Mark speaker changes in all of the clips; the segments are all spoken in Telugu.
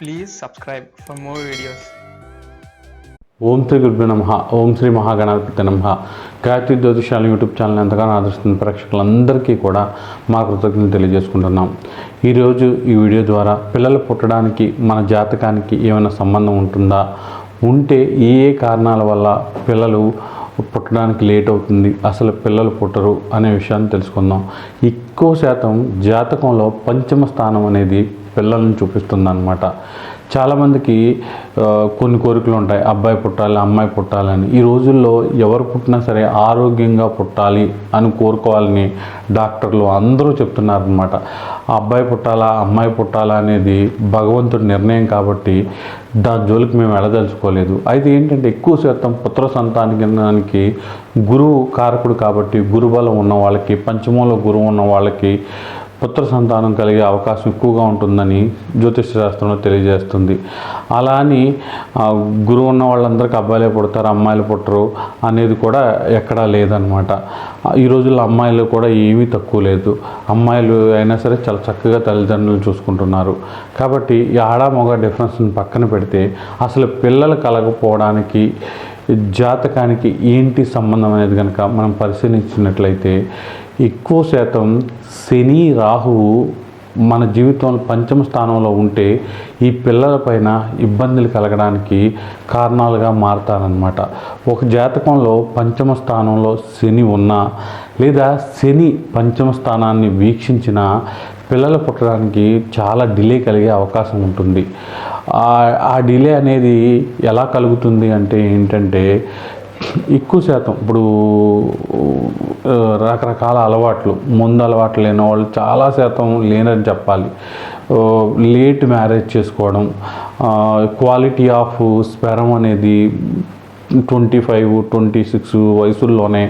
Speaker 1: Please subscribe for more videos
Speaker 2: ఓం శ్రీ గురుభ్యో నమ. ఓం శ్రీ మహాగణాధిపతి నమ. గాయత్రి జ్యోతిషాల యూట్యూబ్ ఛానల్ ఎంతగానో ఆదరిస్తున్న ప్రేక్షకులందరికీ కూడా మా కృతజ్ఞతలు తెలియజేసుకుంటున్నాం. ఈరోజు ఈ వీడియో ద్వారా పిల్లలు పుట్టడానికి మన జాతకానికి ఏమైనా సంబంధం ఉంటుందా? ఉంటే ఏ ఏ కారణాల వల్ల పిల్లలు పుట్టడానికి లేట్ అవుతుంది అసలు పిల్లలు పుట్టరు అనే విషయాన్ని తెలుసుకుందాం. ఎక్కువ శాతం జాతకంలో పంచమ స్థానం అనేది పిల్లల్ని చూపిస్తుంది అనమాట చాలామందికి కొన్ని కోరికలు ఉంటాయి. అబ్బాయి పుట్టాలి అమ్మాయి పుట్టాలని. ఈ రోజుల్లో ఎవరు పుట్టినా సరే ఆరోగ్యంగా పుట్టాలి అని కోరుకోవాలని డాక్టర్లు అందరూ చెప్తున్నారు అనమాట అబ్బాయి పుట్టాలా అమ్మాయి పుట్టాలా అనేది భగవంతుడి నిర్ణయం కాబట్టి దాని జోలికి మేము వెళ్ళదలుచుకోలేదు. అయితే ఏంటంటే ఎక్కువ శాతం పుత్ర సంతానానికి గురువు కారకుడు కాబట్టి గురుబలం ఉన్న వాళ్ళకి పంచమంలో గురువు ఉన్న వాళ్ళకి పుత్ర సంతానం కలిగే అవకాశం ఎక్కువగా ఉంటుందని జ్యోతిష శాస్త్రంలో తెలియజేస్తుంది. అలా అని గురువు ఉన్న వాళ్ళందరికీ అబ్బాయిలే పుడతారు అమ్మాయిలు పుట్టరు అనేది కూడా ఎక్కడా లేదనమాట ఈ రోజుల్లో అమ్మాయిలు కూడా ఏమీ తక్కువ లేదు. అమ్మాయిలు అయినా సరే చాలా చక్కగా తల్లిదండ్రులు చూసుకుంటున్నారు. కాబట్టి ఈ ఆడ మగ డిఫరెన్స్ని పక్కన పెడితే అసలు పిల్లలు కలగపోవడానికి జాతకానికి ఏంటి సంబంధం అనేది కనుక మనం పరిశీలించినట్లయితే ఎక్కువ శాతం శని రాహువు మన జీవితంలో పంచమ స్థానంలో ఉంటే ఈ పిల్లలపైన ఇబ్బందులు కలగడానికి కారణాలుగా మారతారనమాట ఒక జాతకంలో పంచమ స్థానంలో శని ఉన్నా లేదా శని పంచమ స్థానాన్ని వీక్షించిన పిల్లలు పుట్టడానికి చాలా డిలే కలిగే అవకాశం ఉంటుంది. ఆ- ఆ డిలే అనేది ఎలా కలుగుతుంది అంటే ఏంటంటే ఎక్కువ శాతం ఇప్పుడు రకరకాల అలవాట్లు ముందు అలవాట్లు లేని వాళ్ళు చాలా శాతం లేనని చెప్పాలి. లేట్ మ్యారేజ్ చేసుకోవడం క్వాలిటీ ఆఫ్ స్పెరం అనేది ట్వంటీ ఫైవ్ ట్వంటీ సిక్స్ వయసుల్లోనే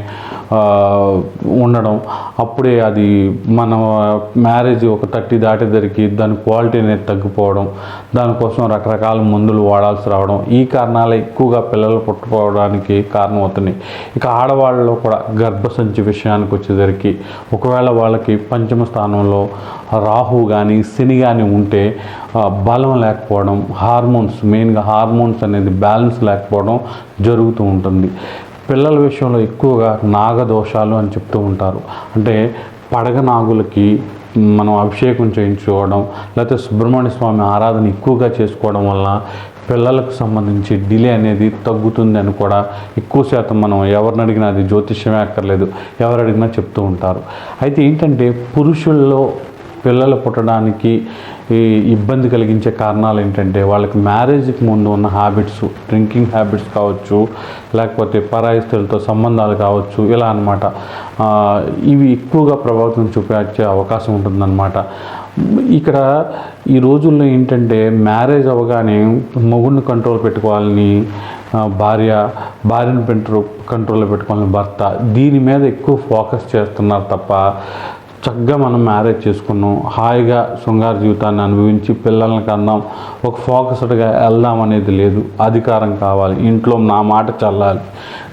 Speaker 2: ఉండడం. అప్పుడే అది మన మ్యారేజ్ ఒక థర్టీ దాటేసరికి దాని క్వాలిటీ అనేది తగ్గిపోవడం. దానికోసం రకరకాల మందులు వాడాల్సి రావడం. ఈ కారణాలే ఎక్కువగా పిల్లలు పుట్టుకోవడానికి కారణం అవుతున్నాయి. ఇక ఆడవాళ్ళలో కూడా గర్భసంచి విషయానికి వచ్చేసరికి ఒకవేళ వాళ్ళకి పంచమ స్థానంలో రాహు కానీ శని కానీ ఉంటే బలం లేకపోవడం హార్మోన్స్ మెయిన్గా హార్మోన్స్ అనేది బ్యాలెన్స్ లేకపోవడం జరుగుతూ ఉంటుంది. పిల్లల విషయంలో ఎక్కువగా నాగదోషాలు అని చెప్తూ ఉంటారు. అంటే పడగ నాగులకి మనం అభిషేకం చేయించుకోవడం లేకపోతే సుబ్రహ్మణ్య స్వామి ఆరాధన ఎక్కువగా చేసుకోవడం వల్ల పిల్లలకు సంబంధించి డిలే అనేది తగ్గుతుంది అని కూడా ఎక్కువ శాతం మనం ఎవరిని అడిగినా అది జ్యోతిష్యమే అక్కర్లేదు. ఎవరు అడిగినా చెప్తూ ఉంటారు. అయితే ఏంటంటే పురుషుల్లో పిల్లలు పుట్టడానికి ఈ ఇబ్బంది కలిగించే కారణాలు ఏంటంటే వాళ్ళకి మ్యారేజ్కి ముందు ఉన్న హ్యాబిట్స్ డ్రింకింగ్ హ్యాబిట్స్ కావచ్చు లేకపోతే పరాయిస్తులతో సంబంధాలు కావచ్చు ఇలా అనమాట ఇవి ఎక్కువగా ప్రభావితం చూపించే అవకాశం ఉంటుందన్నమాట. ఇక్కడ ఈ రోజుల్లో ఏంటంటే మ్యారేజ్ అవ్వగానే మొగుడిని కంట్రోల్ పెట్టుకోవాలని భార్య భార్యను పెంట్రో కంట్రోల్లో పెట్టుకోవాలని భర్త దీని మీద ఎక్కువ ఫోకస్ చేస్తున్నారు తప్ప చక్కగా మనం మ్యారేజ్ చేసుకున్నాం. హాయిగా శృంగార జీవితాన్ని అనుభవించి పిల్లల్ని కన్నాం. ఒక ఫోకస్డ్గా వెళ్దాం అనేది లేదు. అధికారం కావాలి. ఇంట్లో నా మాట చల్లాలి.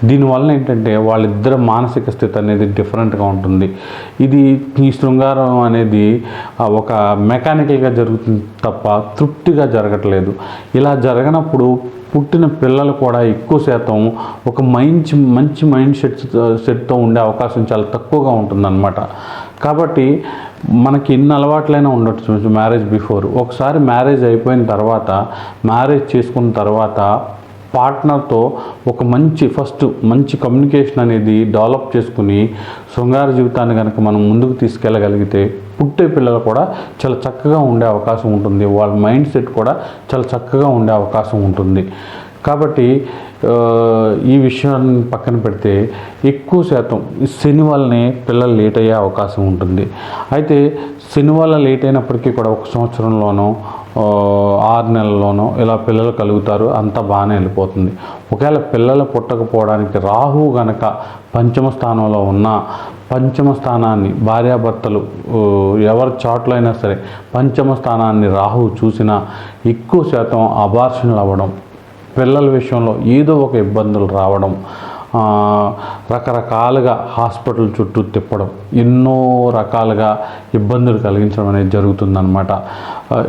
Speaker 2: దీనివల్ల ఏంటంటే వాళ్ళిద్దరి మానసిక స్థితి అనేది డిఫరెంట్గా ఉంటుంది. ఇది ఈ శృంగారం అనేది ఒక మెకానికల్గా జరుగుతుంది తప్ప తృప్తిగా జరగట్లేదు. ఇలా జరగనప్పుడు పుట్టిన పిల్లలు కూడా ఎక్కువ శాతం ఒక మంచి మంచి మైండ్ సెట్ సెట్తో ఉండే అవకాశం చాలా తక్కువగా ఉంటుందన్నమాట. కాబట్టి మనకి ఎన్ని అలవాట్లైనా ఉండొచ్చు. మ్యారేజ్ బిఫోర్ ఒకసారి మ్యారేజ్ అయిపోయిన తర్వాత మ్యారేజ్ చేసుకున్న తర్వాత పార్ట్నర్తో ఒక మంచి ఫస్ట్ మంచి కమ్యూనికేషన్ అనేది డెవలప్ చేసుకుని శృంగార జీవితాన్ని కనుక మనం ముందుకు తీసుకెళ్ళగలిగితే పుట్టే పిల్లలు కూడా చాలా చక్కగా ఉండే అవకాశం ఉంటుంది. వాళ్ళ మైండ్ సెట్ కూడా చాలా చక్కగా ఉండే అవకాశం ఉంటుంది. కాబట్టి ఈ విషయాన్ని పక్కన పెడితే ఎక్కువ శాతం శని వల్లనే పిల్లలు లేట్ అయ్యే అవకాశం ఉంటుంది. అయితే శని వల్ల లేట్ అయినప్పటికీ కూడా ఒక సంవత్సరంలోనో ఆరు నెలల్లోనో ఇలా పిల్లలు కలుగుతారు అంతా బాగానే వెళ్ళిపోతుంది. ఒకవేళ పిల్లలు పుట్టకపోవడానికి రాహు గనక పంచమ స్థానంలో ఉన్న పంచమ స్థానాన్ని భార్యాభర్తలు ఎవరి చాట్లో అయినా సరే పంచమ స్థానాన్ని రాహు చూసినా ఎక్కువ శాతం అబార్షన్లు అవ్వడం పిల్లల విషయంలో ఏదో ఒక ఇబ్బందులు రావడం రకరకాలుగా హాస్పిటల్ చుట్టూ తిప్పడం ఎన్నో రకాలుగా ఇబ్బందులు కలిగించడం అనేది జరుగుతుందన్నమాట.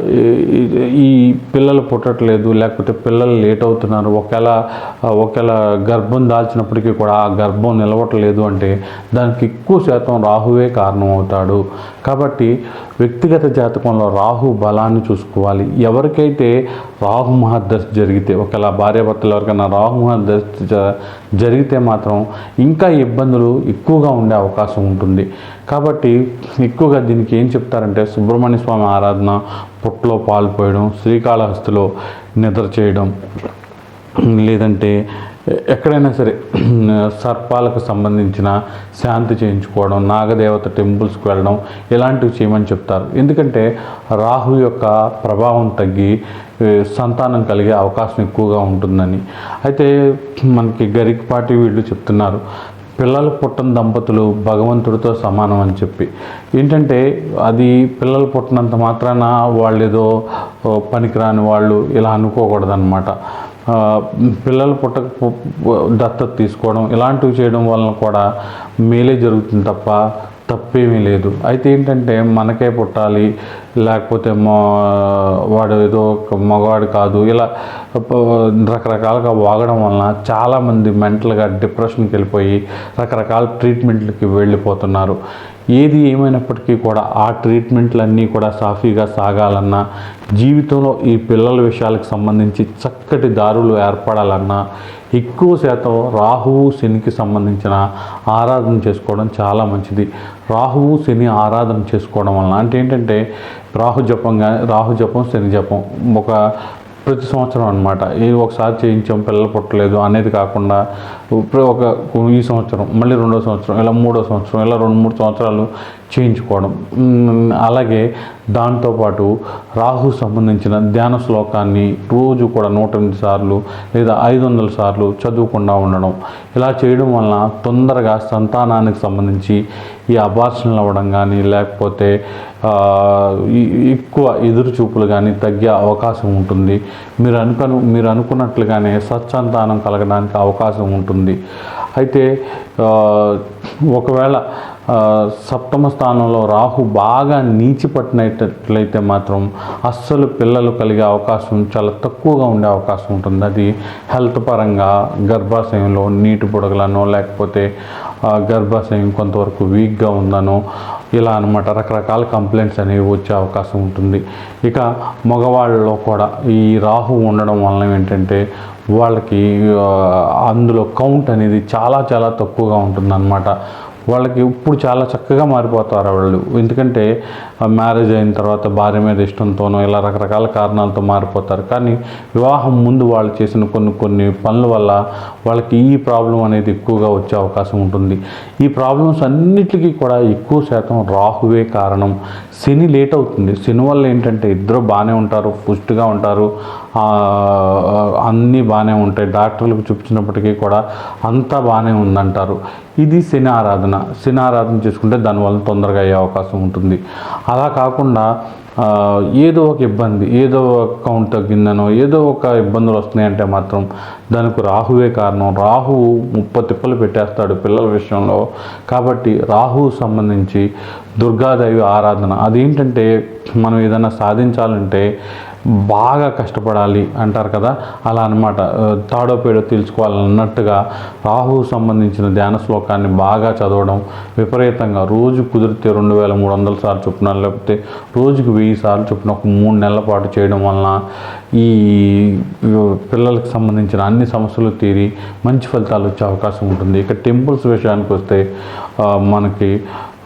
Speaker 2: ఈ- ఈ పిల్లలు పుట్టట్లేదు లేకపోతే పిల్లలు లేట్ అవుతున్నారు ఒకవేళ ఒకవేళ గర్భం దాల్చినప్పటికీ కూడా ఆ గర్భం నిలవట్లేదు అంటే దానికి ఎక్కువ శాతం రాహువే కారణం అవుతాడు. కాబట్టి వ్యక్తిగత జాతకంలో రాహు బలాన్ని చూసుకోవాలి. ఎవరికైతే రాహు మహర్దశ జరిగితే ఒకవేళ భార్యాభర్తలు ఎవరికైనా రాహు మహర్దశ జ- జరిగితే మాత్రం ఇంకా ఇబ్బందులు ఎక్కువగా ఉండే అవకాశం ఉంటుంది. కాబట్టి ఎక్కువగా దీనికి ఏం చెప్తారంటే సుబ్రహ్మణ్య స్వామి ఆరాధన పుట్టలో పాలు పోయడం శ్రీకాళహస్తిలో నిద్ర చేయడం లేదంటే ఎక్కడైనా సరే సర్పాలకు సంబంధించిన శాంతి చేయించుకోవడం నాగదేవత టెంపుల్స్కి వెళ్ళడం ఇలాంటివి చేయమని చెప్తారు. ఎందుకంటే రాహు యొక్క ప్రభావం తగ్గి సంతానం కలిగే అవకాశం ఎక్కువగా ఉంటుందని. అయితే మనకి గరికపాటి వీళ్ళు చెప్తున్నారు పిల్లలు పుట్టిన దంపతులు భగవంతుడితో సమానం అని చెప్పి. ఏంటంటే అది పిల్లలు పుట్టినంత మాత్రాన వాళ్ళు ఏదో పనికిరాని వాళ్ళు ఇలా అనుకోకూడదన్నమాట. పిల్లలు పుట్టక దత్తత తీసుకోవడం ఇలాంటివి చేయడం వలన కూడా మేలే జరుగుతుంది తప్ప తప్పేమీ లేదు. అయితే ఏంటంటే మనకే పుట్టాలి లేకపోతే మా వాడు ఏదో ఒక మగవాడు కాదు ఇలా రకరకాలుగా వాగడం వలన చాలామంది మెంటల్గా డిప్రెషన్కి వెళ్ళిపోయి రకరకాల ట్రీట్మెంట్లకి వెళ్ళిపోతున్నారు. ఏది ఏమైనప్పటికీ కూడా ఆ ట్రీట్మెంట్లన్నీ కూడా సాఫీగా సాగాలన్నా జీవితంలో ఈ పిల్లల విషయాలకు సంబంధించి చక్కటి దారులు ఏర్పడాలన్నా ఎక్కువ శాతం రాహువు శనికి సంబంధించిన ఆరాధన చేసుకోవడం చాలా మంచిది. రాహువు శని ఆరాధన చేసుకోవడం వలన అంటే ఏంటంటే రాహు జపం కానీ రాహు జపం శని జపం. ఒక ప్రతి సంవత్సరం అనమాట ఇది ఒకసారి చేయించాం పిల్లలు పుట్టలేదు అనేది కాకుండా ఒక ఈ సంవత్సరం మళ్ళీ రెండో సంవత్సరం ఇలా మూడో సంవత్సరం ఇలా రెండు మూడు సంవత్సరాలు చేయించుకోవడం. అలాగే దాంతోపాటు రాహు సంబంధించిన ధ్యాన శ్లోకాన్ని రోజు కూడా నూట ఎనిమిది సార్లు లేదా ఐదు వందల సార్లు చదువుకుండా ఉండడం. ఇలా చేయడం వలన తొందరగా సంతానానికి సంబంధించి ఈ అబార్షన్లు అవ్వడం కానీ లేకపోతే ఎక్కువ ఎదురు చూపులు కానీ తగ్గే అవకాశం ఉంటుంది. మీరు అనుకను మీరు అనుకున్నట్లుగానే సత్సంతానం కలగడానికి అవకాశం ఉంటుంది. అయితే ఒకవేళ సప్తమ స్థానంలో రాహు బాగా నీచిపట్టినట్లయితే మాత్రం అస్సలు పిల్లలు కలిగే అవకాశం చాలా తక్కువగా ఉండే అవకాశం ఉంటుంది. అది హెల్త్ పరంగా గర్భాశయంలో నీటి బుడగలనో లేకపోతే గర్భాశయం కొంతవరకు వీక్గా ఉందనో ఇలా అనమాట రకరకాల కంప్లైంట్స్ అనేవి వచ్చే అవకాశం ఉంటుంది. ఇక మగవాళ్ళలో కూడా ఈ రాహు ఉండడం వలన ఏంటంటే వాళ్ళకి అందులో కౌంట్ అనేది చాలా చాలా తక్కువగా ఉంటుందన్నమాట. వాళ్ళకి ఇప్పుడు చాలా చక్కగా మారిపోతారు వాళ్ళు. ఎందుకంటే మ్యారేజ్ అయిన తర్వాత భార్య మీద ఇష్టంతోనో ఇలా రకరకాల కారణాలతో మారిపోతారు. కానీ వివాహం ముందు వాళ్ళు చేసిన కొన్ని కొన్ని పనుల వల్ల వాళ్ళకి ఈ ప్రాబ్లం అనేది ఎక్కువగా వచ్చే అవకాశం ఉంటుంది. ఈ ప్రాబ్లమ్స్ అన్నిటికీ కూడా ఎక్కువ శాతం రాహువే కారణం. శని లేట్ అవుతుంది. శని వల్ల ఏంటంటే ఇద్దరు బాగానే ఉంటారు పుష్టిగా ఉంటారు. అన్నీ బాగానే ఉంటాయి. డాక్టర్లకు చూపించినప్పటికీ కూడా అంతా బాగానే ఉందంటారు. ఇది శని ఆరాధన శని ఆరాధన చేసుకుంటే దానివల్ల తొందరగా అయ్యే అవకాశం ఉంటుంది. అలా కాకుండా ఏదో ఒక ఇబ్బంది ఏదో ఒక కౌంట్ తగ్గిందనో ఏదో ఒక ఇబ్బందులు వస్తున్నాయంటే మాత్రం దానికి రాహువే కారణం. రాహువు ముప్ప తిప్పలు పెట్టేస్తాడు పిల్లల విషయంలో. కాబట్టి రాహువు సంబంధించి దుర్గాదేవి ఆరాధన. అదేంటంటే మనం ఏదైనా సాధించాలంటే బాగా కష్టపడాలి అంటారు కదా. అలా అనమాట తాడో పేడో తెలుసుకోవాలన్నట్టుగా రాహువు సంబంధించిన ధ్యాన శ్లోకాన్ని బాగా చదవడం విపరీతంగా రోజు కుదిరితే రెండు వేల మూడు వందల సార్లు చొప్పున లేకపోతే రోజుకు వెయ్యి సార్లు చొప్పున ఒక మూడు నెలల పాటు చేయడం వలన ఈ పిల్లలకు సంబంధించిన అన్ని సమస్యలు తీరి మంచి ఫలితాలు వచ్చే అవకాశం ఉంటుంది. ఇక టెంపుల్స్ విషయానికి వస్తే మనకి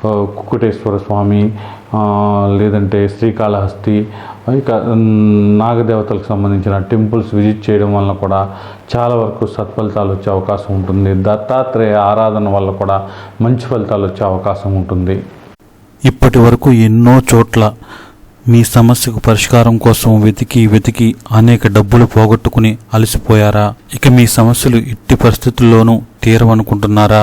Speaker 2: కుకుటేశ్వర స్వామి లేదంటే శ్రీకాళహస్తి ఇక నాగదేవతలకు సంబంధించిన టెంపుల్స్ విజిట్ చేయడం వలన కూడా చాలా వరకు సత్ఫలితాలు వచ్చే అవకాశం ఉంటుంది. దత్తాత్రేయ ఆరాధన వల్ల కూడా మంచి ఫలితాలు వచ్చే అవకాశం ఉంటుంది.
Speaker 3: ఇప్పటి వరకు ఎన్నో చోట్ల మీ సమస్యకు పరిష్కారం కోసం వెతికి వెతికి అనేక డబ్బులు పోగొట్టుకుని అలసిపోయారా? ఇక మీ సమస్యలు ఎట్టి పరిస్థితుల్లోనూ తీరవనుకుంటున్నారా?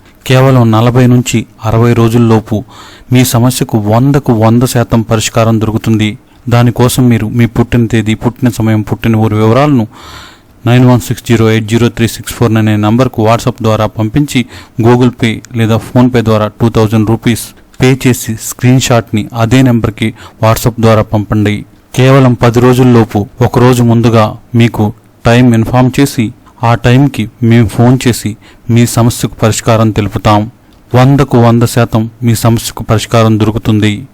Speaker 2: కేవలం నలభై నుంచి అరవై రోజుల్లోపు మీ సమస్యకు వందకు వంద శాతం పరిష్కారం దొరుకుతుంది. దానికోసం మీరు మీ పుట్టిన తేదీ పుట్టిన సమయం పుట్టిన ఊరి వివరాలను nine one six zero eight zero three six four అనే నంబర్కు వాట్సాప్ ద్వారా పంపించి గూగుల్ పే లేదా ఫోన్పే ద్వారా టూ థౌజండ్ రూపీస్ పే చేసి స్క్రీన్ షాట్ని అదే నెంబర్కి వాట్సాప్ ద్వారా పంపండి. కేవలం పది రోజుల్లోపు ఒక రోజు ముందుగా మీకు టైం ఇన్ఫామ్ చేసి ఆ టైంకి మేము ఫోన్ చేసి మీ సమస్యకు పరిష్కారం తెలుపుతాం. వందకు వంద శాతం మీ సమస్యకు పరిష్కారం దొరుకుతుంది.